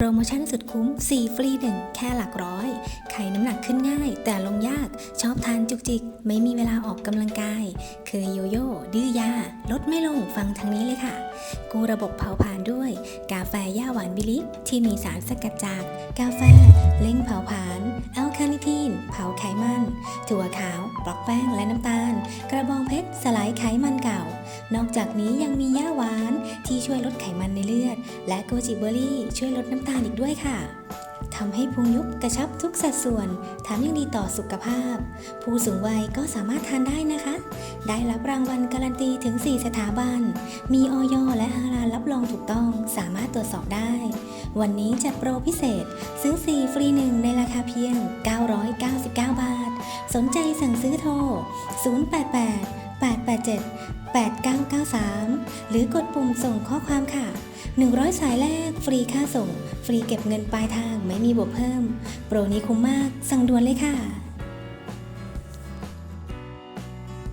โปรโมชั่นสุดคุ้ม 4 ฟรี 1 แค่หลักร้อย ไขน้ำหนักขึ้นง่าย แต่ลงยาก ชอบทานจุกจิก ไม่มีเวลาออกกำลังกาย เคือโยโย่ ดื้อยา ลดไม่ลง ฟังทางนี้เลยค่ะ กูระบบเผาผลาญด้วย กาแฟย่าหวานบิลิที่มีสารสกัดจาก กาแฟ เล่งเผาผลาญแอลคาเนทีน เผาไขมัน ถั่วขาว ปลอกแป้งและน้ำตาล กระบองเพชร สลายไขมันเก่า นอกจากนี้ยังมีย่าหวานที่ช่วยลดไขมันในเลือด และโกจิเบอร์รี่ช่วยลดน้ำตาลอีกด้วยค่ะทำให้พุงยุบกระชับทุกสัดส่วนแถมยังดีต่อสุขภาพ ผู้สูงวัยก็สามารถทานได้นะคะ ได้รับรางวัลการันตีถึง 4 สถาบัน มีออยและฮาลาลรับรองถูกต้องสามารถตรวจสอบได้ วันนี้จัดโปรพิเศษ ซื้อ 4 ฟรี 1 ในราคาเพียง 999 บาท สนใจสั่งซื้อโทร 088 887 8993 หรือกดปุ่มส่งข้อความค่ะ 100 สายแรกฟรีค่าส่ง ฟรีเก็บเงินปลายทางไม่มีบวกเพิ่ม โปรนี้คุ้มมาก สั่งด่วนเลยค่ะ